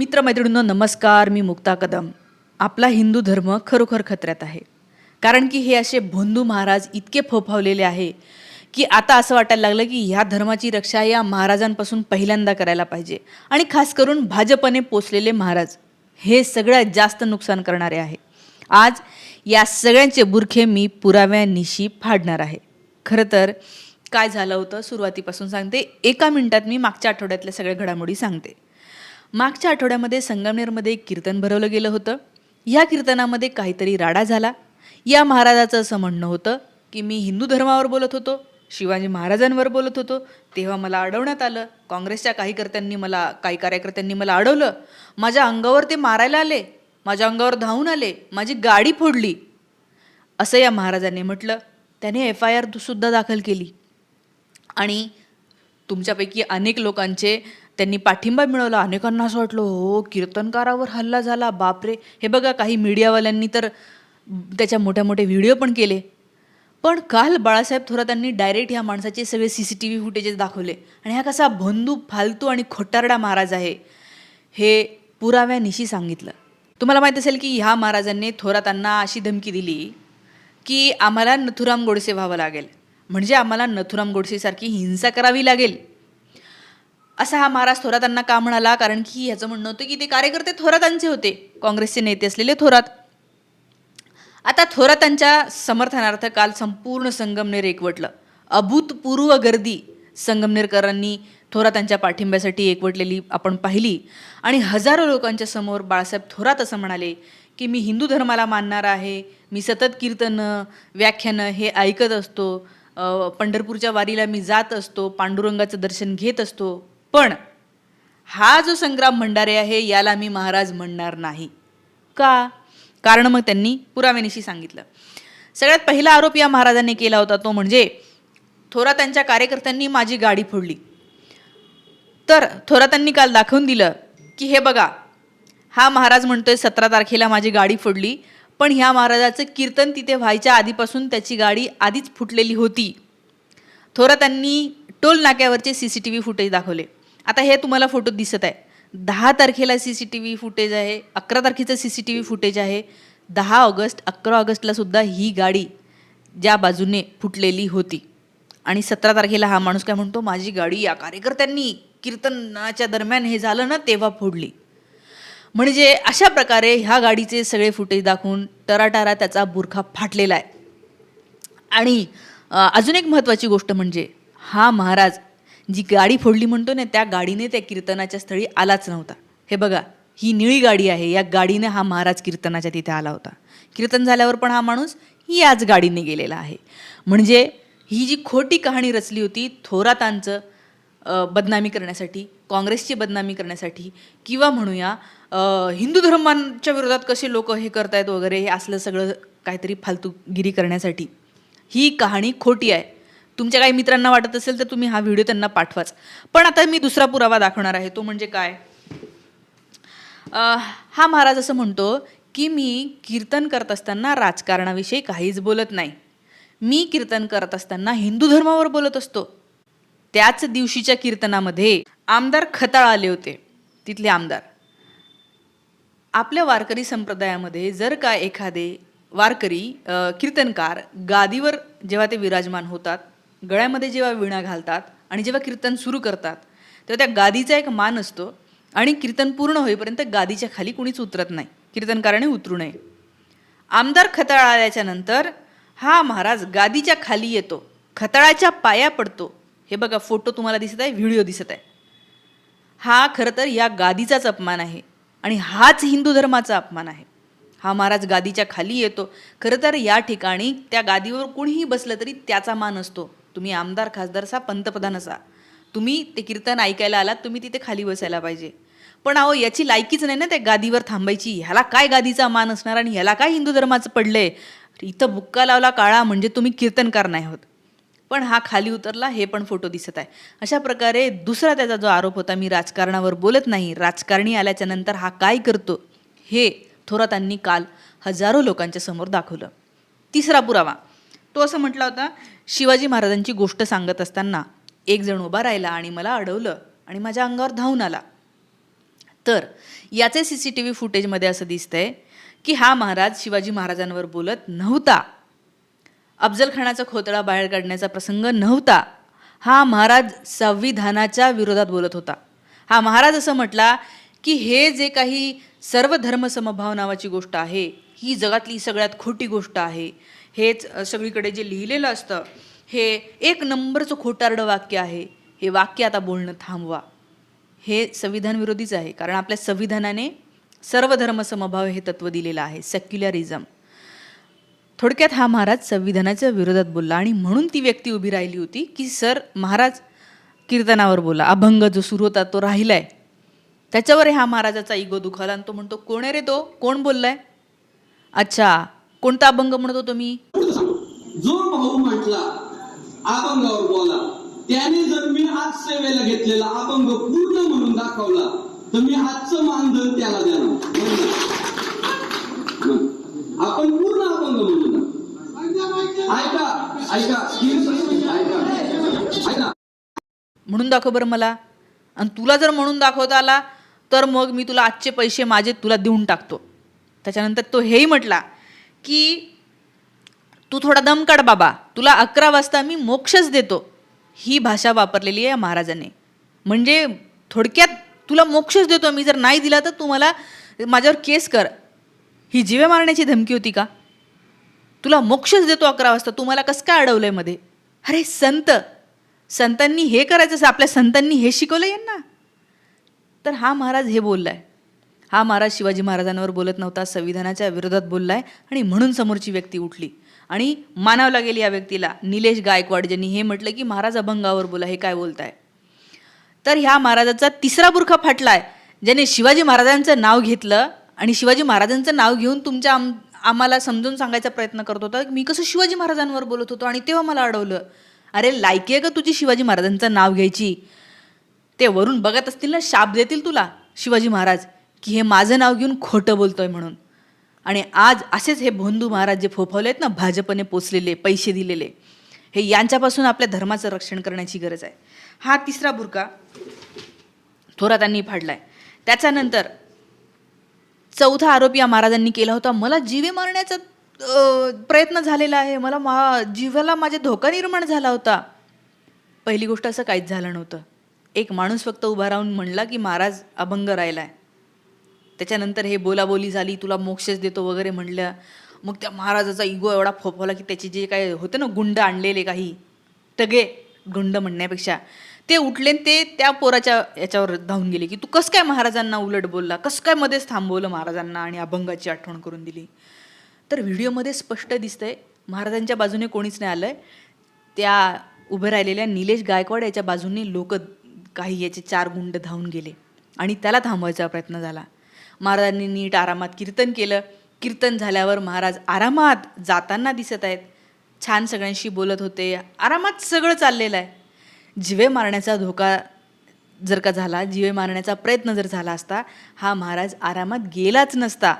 मित्रमैत्रिणींनो नमस्कार मी मुक्ता कदम. आपला हिंदू धर्म खरोखर खतऱ्यात आहे. कारण की हे असे भोंदू महाराज इतके फोफावलेले आहे की आता असं वाटायला लागलं की ह्या धर्माची रक्षा या महाराजांपासून पहिल्यांदा करायला पाहिजे. आणि खास करून भाजपने पोचलेले महाराज हे सगळ्यात जास्त नुकसान करणारे आहे. आज या सगळ्यांचे बुरखे मी पुराव्यानिशी फाडणार आहे. खरं तर काय झालं होतं सुरुवातीपासून सांगते. एका मिनिटात मी मागच्या आठवड्यातल्या सगळ्या घडामोडी सांगते. मागच्या आठवड्यामध्ये संगमनेरमध्ये कीर्तन भरवलं गेलं होतं. ह्या कीर्तनामध्ये काहीतरी राडा झाला. या महाराजाचं असं म्हणणं होतं की मी हिंदू धर्मावर बोलत होतो शिवाजी महाराजांवर बोलत होतो. तेव्हा मला अडवण्यात आलं. काँग्रेसच्या काही कर्त्यांनी मला काही कार्यकर्त्यांनी मला अडवलं. माझ्या अंगावर ते मारायला आले. माझ्या अंगावर धावून आले. माझी गाडी फोडली. असं या महाराजांनी म्हटलं. त्याने एफ आय आर सुद्धा दाखल केली. आणि तुमच्यापैकी अनेक लोकांचे त्यांनी पाठिंबा मिळवला. अनेकांना असं वाटलं हो कीर्तनकारावर हल्ला झाला. बापरे. हे बघा काही मीडियावाल्यांनी तर त्याच्या मोठ्या मोठे व्हिडिओ पण केले. पण काल बाळासाहेब थोरातांनी डायरेक्ट ह्या माणसाचे सगळे C C T V footages दाखवले. आणि हा कसा भंदू फालतू आणि खोटारडा महाराज आहे हे पुराव्यानिशी सांगितलं. तुम्हाला माहीत असेल की ह्या महाराजांनी थोरातांना अशी धमकी दिली की आम्हाला नथुराम गोडसे व्हावं लागेल. म्हणजे आम्हाला नथुराम गोडसेसारखी हिंसा करावी लागेल. असा हा महाराज थोरातांना का म्हणाला? कारण की ह्याचं म्हणणं होतं की ते कार्यकर्ते थोरातांचे होते. काँग्रेसचे नेते असलेले थोरात. आता थोरातांच्या समर्थनार्थ काल संपूर्ण संगमनेर एकवटलं. अभूतपूर्व गर्दी संगमनेरकरांनी थोरातांच्या पाठिंब्यासाठी एकवटलेली आपण पाहिली. आणि हजारो लोकांच्या समोर बाळासाहेब थोरात असं म्हणाले की मी हिंदू धर्माला मानणार आहे. मी सतत कीर्तनं व्याख्यानं हे ऐकत असतो. पंढरपूरच्या वारीला मी जात असतो. पांडुरंगाचं दर्शन घेत असतो. पण हा जो संग्राम भंडारे आहे याला मी महाराज म्हणणार नाही. का? कारण मग त्यांनी पुराव्यानिशी सांगितलं. सगळ्यात पहिला आरोप या महाराजांनी केला होता तो म्हणजे थोरातांच्या कार्यकर्त्यांनी माझी गाडी फोडली. तर थोरातांनी काल दाखवून दिलं की हे बघा हा महाराज म्हणतोय सतरा तारखेला माझी गाडी फोडली पण ह्या महाराजाचं कीर्तन तिथे व्हायच्या आधीपासून त्याची गाडी आधीच फुटलेली होती. थोरातांनी toll नाक्यावरचे C C T V footage दाखवले. आता हे तुम्हाला फोटो दिसत आहे. दहा तारखेला C C T V footage आहे अकरा तारखेचं C C T V footage आहे. दहा ऑगस्ट अकरा ऑगस्टला सुद्धा ही गाडी ज्या बाजूने फुटलेली होती. आणि सतरा तारखेला हा माणूस काय म्हणतो माझी गाडी या कार्यकर्त्यांनी कीर्तनाच्या दरम्यान हे झालं ना तेव्हा फोडली. म्हणजे अशा प्रकारे ह्या गाडीचे सगळे फुटेज दाखवून टराटारा त्याचा बुरखा फाटलेला आहे. आणि अजून एक महत्त्वाची गोष्ट म्हणजे हा महाराज जी गाडी फोडली म्हणतो ना त्या गाडीने त्या कीर्तनाच्या स्थळी आलाच नव्हता. हे बघा ही निळी गाडी आहे या गाडीने हा महाराज कीर्तनाच्या तिथे आला होता. कीर्तन झाल्यावर पण हा माणूस याच गाडीने गेलेला आहे. म्हणजे ही जी खोटी कहाणी रचली होती थोरातांचं बदनामी करण्यासाठी काँग्रेसची बदनामी करण्यासाठी किंवा म्हणूया हिंदू धर्मांच्या विरोधात कसे लोक हे करतायत वगैरे हे असलं सगळं काहीतरी फालतूगिरी करण्यासाठी ही कहाणी खोटी आहे. तुमच्या काही मित्रांना वाटत असेल तर तुम्ही हा व्हिडिओ त्यांना पाठवाच. पण आता मी दुसरा पुरावा दाखवणार आहे. तो म्हणजे काय? हा महाराज असं म्हणतो की मी कीर्तन करत असताना राजकारणाविषयी काहीच बोलत नाही. मी कीर्तन करत असताना हिंदू धर्मावर बोलत असतो. त्याच दिवशीच्या कीर्तनामध्ये आमदार खताळ आले होते. तिथले आमदार. आपल्या वारकरी संप्रदायामध्ये जर का एखादे वारकरी कीर्तनकार गादीवर जेव्हा ते विराजमान होतात गळ्यामध्ये जेव्हा विणा घालतात आणि जेव्हा कीर्तन सुरू करतात तेव्हा त्या गादीचा एक मान असतो आणि कीर्तन पूर्ण होईपर्यंत गादीच्या खाली कुणीच उतरत नाही. कीर्तनकाराने उतरू नये. आमदार खताळ आल्याच्यानंतर हा महाराज गादीच्या खाली येतो. खताळाच्या पाया पडतो. हे बघा फोटो तुम्हाला दिसत आहे व्हिडिओ दिसत आहे. हा खरं तर या गादीचाच अपमान आहे आणि हाच हिंदू धर्माचा अपमान आहे. हा महाराज गादीच्या खाली येतो. खरं तर या ठिकाणी त्या गादीवर कोणीही बसलं तरी त्याचा मान असतो. तुम्ही आमदार खासदार असा पंतप्रधान असा. तुम्ही ते कीर्तन ऐकायला आलात तुम्ही तिथे खाली बसायला पाहिजे. पण अहो याची लायकीच नाही ना त्या गादीवर थांबायची. ह्याला काय गादीचा मान असणार आणि ह्याला काय हिंदू धर्माचं पडलंय? इथं बुक्का लावला काळा म्हणजे तुम्ही कीर्तनकार नाही आहोत पण हा खाली उतरला हे पण फोटो दिसत आहे. अशा प्रकारे दुसरा त्याचा जो आरोप होता मी राजकारणावर बोलत नाही. राजकारणी आल्याच्यानंतर हा काय करतो? हे थोरातांनी काल हजारो लोकांच्या समोर दाखवलं. तिसरा पुरावा. तो असं म्हटला होता शिवाजी महाराजांची गोष्ट सांगत असताना एक जण उभा राहिला आणि मला अडवलं आणि माझ्या अंगावर धावून आला. तर याचे सी सी टी व्ही फुटेजमध्ये असं दिसतंय की हा महाराज शिवाजी महाराजांवर बोलत नव्हता. अफजलखानाचा खोतळा बाहेर काढण्याचा प्रसंग नव्हता. हा महाराज संविधानाच्या विरोधात बोलत होता. हा महाराज असं म्हटला की हे जे काही सर्व धर्म समभाव नावाची गोष्ट आहे ही जगातली सगळ्यात खोटी गोष्ट आहे हेच सगळीकडे जे लिहिलेलं असतं हे एक नंबरचं खोटारडं वाक्य आहे. हे वाक्य आता बोलणं थांबवा. हे संविधान विरोधीच आहे कारण आपल्या संविधानाने सर्व धर्मसमभाव हे तत्त्व दिलेलं आहे सेक्युलरिझम. थोडक्यात हा महाराज संविधानाच्या विरोधात बोलला आणि म्हणून ती व्यक्ती उभी राहिली होती की सर महाराज कीर्तनावर बोला. अभंग जो सुरू होता तो राहिलाय. त्याच्यावर हा महाराजाचा इगो दुखाला आणि तो म्हणतो कोण आहे रे तो? कोण बोललाय? अच्छा कोणता अभंग म्हणत होतो मी? जो भाऊ म्हटला अभंगावर बोला. त्याने जर मी आज सेवेला घेतलेला अभंग पूर्ण म्हणून दाखवला तर मी आजचं मानधन त्याला देणार. हं. आपण पूर्ण अभंग म्हणू ना. ऐका. ऐका. ऐका. म्हणून दाखव बरं मला. आणि तुला जर म्हणून दाखवता आला तर मग मी तुला आजचे पैसे माझे तुला देऊन टाकतो. त्याच्यानंतर तो हेही म्हटला की तू थोडा दम काढ बाबा. तुला अकरा वाजता मी मोक्षच देतो. ही भाषा वापरलेली आहे या महाराजाने. म्हणजे थोडक्यात तुला मोक्षच देतो. मी जर नाही दिला तर तू मला माझ्यावर केस कर. ही जीवे मारण्याची धमकी होती का? तुला मोक्षच देतो अकरा वाजता. तू मला कसं काय अडवलं आहे मध्ये? अरे संत. संतांनी हे करायचं असं आपल्या संतांनी हे शिकवलं यांना. तर हा महाराज हे बोललाय. हा महाराज शिवाजी महाराजांवर बोलत नव्हता संविधानाच्या विरोधात बोललाय आणि म्हणून समोरची व्यक्ती उठली. आणि मानावला गेली या व्यक्तीला निलेश गायकवाड ज्यांनी हे म्हटलं की महाराज अभंगावर बोला हे काय बोलताय? तर ह्या महाराजाचा तिसरा बुरखा फाटलाय ज्याने शिवाजी महाराजांचं नाव घेतलं आणि शिवाजी महाराजांचं नाव घेऊन तुमच्या आम आम्हाला समजून सांगायचा प्रयत्न करत होता. मी कसं शिवाजी महाराजांवर बोलत होतो आणि तेव्हा मला अडवलं अरे लायकी आहे का तुझी शिवाजी महाराजांचं नाव घ्यायची? ते वरून बघत असतील ना शाप देतील तुला शिवाजी महाराज. की हे माझं नाव घेऊन खोटं बोलतोय म्हणून. आणि आज असेच हे भोंदू महाराज जे फोफावले आहेत ना भाजपने पोचलेले पैसे दिलेले हे यांच्यापासून आपल्या धर्माचं रक्षण करण्याची गरज आहे. हा तिसरा बुरका थोरातांनी फाडलाय. त्याच्यानंतर चौथा आरोप या महाराजांनी केला होता मला जीवे मारण्याचा प्रयत्न झालेला आहे. मला मा जीवाला माझे धोका निर्माण झाला होता. पहिली गोष्ट असं काहीच झालं नव्हतं. एक माणूस फक्त उभा राहून म्हणला की महाराज अभंग राहिला आहे त्याच्यानंतर हे बोलाबोली झाली तुला मोक्षच देतो वगैरे म्हणलं. मग त्या महाराजाचा इगो एवढा फोफवला की त्याचे जे काय होते ना गुंड आणलेले काही टगे गुंड म्हणण्यापेक्षा ते उठले आणि ते त्या पोराच्या याच्यावर धावून गेले की तू कसं काय महाराजांना उलट बोलला? कसं काय मध्येच थांबवलं महाराजांना आणि अभंगाची आठवण करून दिली? तर व्हिडिओमध्ये स्पष्ट दिसतंय महाराजांच्या बाजूने कोणीच नाही आलंय. त्या उभे राहिलेल्या निलेश गायकवाड याच्या बाजूने लोक काही याचे चार गुंड धावून गेले आणि त्याला थांबवायचा प्रयत्न झाला. महाराजांनी नीट आरामात कीर्तन केलं. कीर्तन झाल्यावर महाराज आरामात जाताना दिसत आहेत. छान सगळ्यांशी बोलत होते. आरामात सगळं चाललेलं आहे. जिवे मारण्याचा धोका जर का झाला जिवे मारण्याचा प्रयत्न जर झाला असता हा महाराज आरामात गेलाच नसता.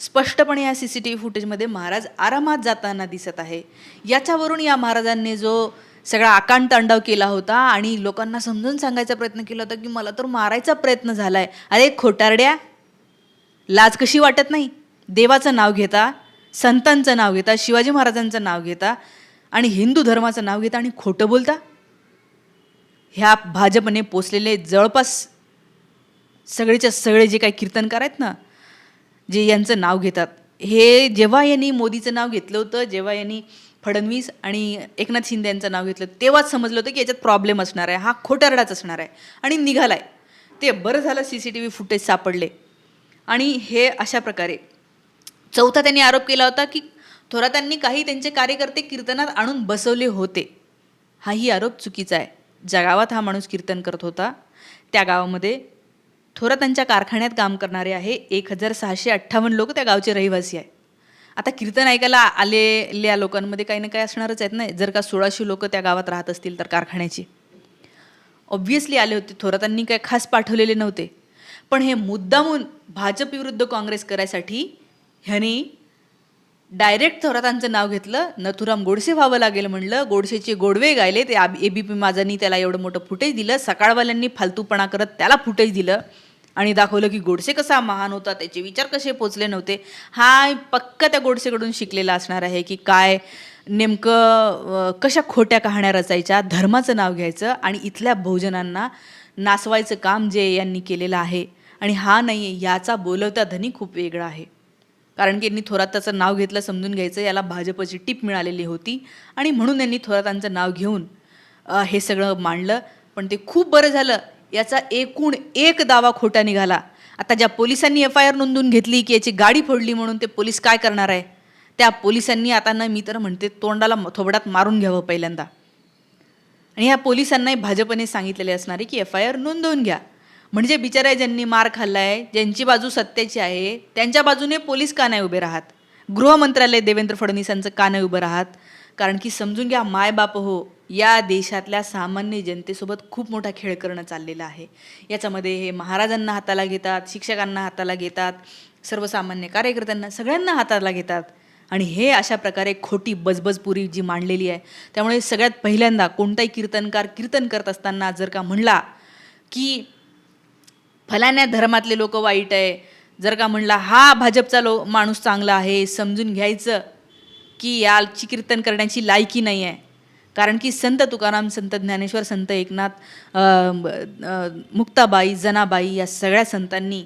स्पष्टपणे या सी सी टी व्ही फुटेजमध्ये महाराज आरामात जाताना दिसत आहे. याच्यावरून या महाराजांनी जो सगळा आकांड तांडव केला होता आणि लोकांना समजून सांगायचा प्रयत्न केला होता की मला तर मारायचा प्रयत्न झाला आहे अरे खोटारड्या! लाज कशी वाटत नाही? देवाचं नाव घेता संतांचं नाव घेता शिवाजी महाराजांचं नाव घेता आणि हिंदू धर्माचं नाव घेता आणि खोटं बोलता? ह्या भाजपने पोचलेले जवळपास सगळेच्या सगळे जे काही कीर्तनकार आहेत ना जे यांचं नाव घेतात हे जेव्हा यांनी मोदीचं नाव घेतलं होतं जेव्हा यांनी फडणवीस आणि एकनाथ शिंदे यांचं नाव घेतलं तेव्हाच समजलं होतं की याच्यात प्रॉब्लेम असणार आहे हा खोटारडाच असणार आहे आणि निघालाय. ते बरं झालं C C T V footage सापडले. आणि हे अशा प्रकारे. चौथा त्यांनी आरोप केला होता की थोरातांनी काही त्यांचे कार्यकर्ते कीर्तनात आणून बसवले होते. हाही आरोप चुकीचा आहे. ज्या गावात हा माणूस कीर्तन करत होता त्या गावामध्ये थोरातांच्या कारखान्यात काम करणारे आहे एक हजार सहाशे अठ्ठावन्न लोक त्या गावचे रहिवासी आहे. आता कीर्तन ऐकायला आलेल्या लोकांमध्ये काही ना काही असणारच आहेत ना जर का सोळाशे लोक त्या गावात राहत असतील तर कारखान्याची. ऑब्व्हियसली आले होते थोरातांनी काय खास पाठवलेले नव्हते. पण हे मुद्दामून भाजप विरुद्ध काँग्रेस करायसाठी ह्यानी डायरेक्ट थोरातांचं नाव घेतलं. नथुराम गोडसे व्हावं लागेल म्हणलं. गोडसेचे गोडवे गायले. ते ए बी पी माझानी त्याला एवढं मोठं फुटेज दिलं. सकाळवाल्यांनी फालतूपणा करत त्याला फुटेज दिलं. आणि दाखवलं की गोडसे कसा महान होता. त्याचे विचार कसे पोचले नव्हते. हा पक्का त्या गोडसेकडून शिकलेला असणार आहे की काय नेमकं कशा खोट्या कहाण्या रचायच्या धर्माचं नाव घ्यायचं आणि इथल्या बहुजनांना नासवायचं काम जे यांनी केलेलं आहे. आणि हा नाही आहे याचा बोलवता धनी खूप वेगळा आहे. कारण की यांनी थोरात त्याचं नाव घेतलं समजून घ्यायचं याला भाजपची टीप मिळालेली होती. आणि म्हणून यांनी थोरातांचं नाव घेऊन हे सगळं मांडलं. पण ते खूप बरं झालं. याचा एकूण एक दावा खोटा निघाला. आता ज्या पोलिसांनी एफ आय आर नोंदवून घेतली की याची गाडी फोडली म्हणून ते पोलीस काय करणार आहे? त्या पोलिसांनी आता ना मी तर म्हणते तोंडाला थोबडात मारून घ्यावं पहिल्यांदा. आणि ह्या पोलिसांनाही भाजपने सांगितलेले असणार आहे की एफ आय आर नोंदवून घ्या. म्हणजे बिचारा ज्यांनी मार खाल्लाय ज्यांची बाजू सत्याची आहे त्यांच्या बाजूने पोलीस का नाही उभे राहत? गृहमंत्रालय देवेंद्र फडणवीसांचं का नाही उभं राहत? कारण की समजून घ्या मायबाप हो या देशातल्या सामान्य जनतेसोबत खूप मोठा खेळ करणं चाललेला आहे. याच्यामध्ये हे महाराजांना हाताला घेतात शिक्षकांना हाताला घेतात सर्वसामान्य कार्यकर्त्यांना सगळ्यांना हाताला घेतात. आणि हे अशा प्रकारे खोटी बजबजपुरी जी मांडलेली आहे त्यामुळे सगळ्यात पहिल्यांदा कोणताही कीर्तनकार कीर्तन करत असताना जर का म्हणला की फलाण्या धर्मातले लोक वाईट आहे. जर का म्हणला हा भाजपचा लो माणूस चांगला आहे समजून घ्यायचं की याची कीर्तन करण्याची लायकी नाही आहे. कारण की संत तुकाराम संत ज्ञानेश्वर संत एकनाथ मुक्ताबाई जनाबाई या सगळ्या संतांनी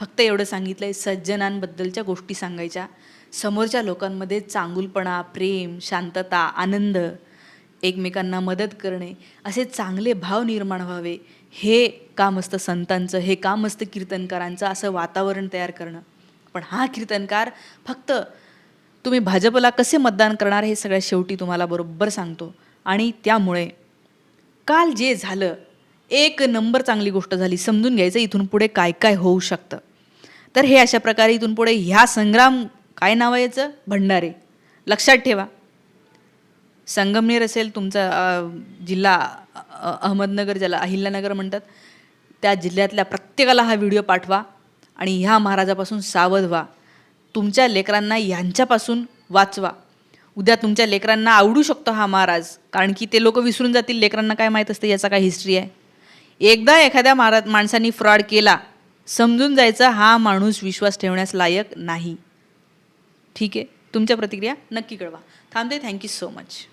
फक्त एवढं सांगितलं आहे सज्जनांबद्दलच्या गोष्टी सांगायच्या. समोरच्या लोकांमध्ये चांगुलपणा प्रेम शांतता आनंद एकमेकांना मदत करणे असे चांगले भाव निर्माण व्हावे हे काम असतं संतांचं हे काम असतं कीर्तनकारांचं असं वातावरण तयार करणं? पण हा कीर्तनकार फक्त तुम्ही भाजपला कसे मतदान करणार हे सगळ्या शेवटी तुम्हाला बरोबर सांगतो. आणि त्यामुळे काल जे झालं एक नंबर चांगली गोष्ट झाली. समजून घ्यायचं इथून पुढे काय काय होऊ शकतं. तर हे अशा प्रकारे इथून पुढे ह्या संग्राम काय नाव आहे याचं? भंडारे. लक्षात ठेवा. संगमनेर असेल तुमचा जिल्हा अहमदनगर ज्याला अहिल्यानगर म्हणतात त्या जिल्ह्यातल्या प्रत्येकाला हा व्हिडिओ पाठवा आणि ह्या महाराजापासून सावध व्हा. तुमच्या लेकरांना ह्यांच्यापासून वाचवा. उद्या तुमच्या लेकरांना आवडू शकतो हा महाराज कारण की ते लोक विसरून जातील लेकरांना काय माहीत असते याचा काय हिस्ट्री आहे. एकदा एखाद्या महाराज माणसाने फ्रॉड केला समजून जायचा हा माणूस विश्वास ठेवण्यास लायक नाही. ठीक आहे? तुमच्या प्रतिक्रिया नक्की कळवा. थांबते. Thank you so much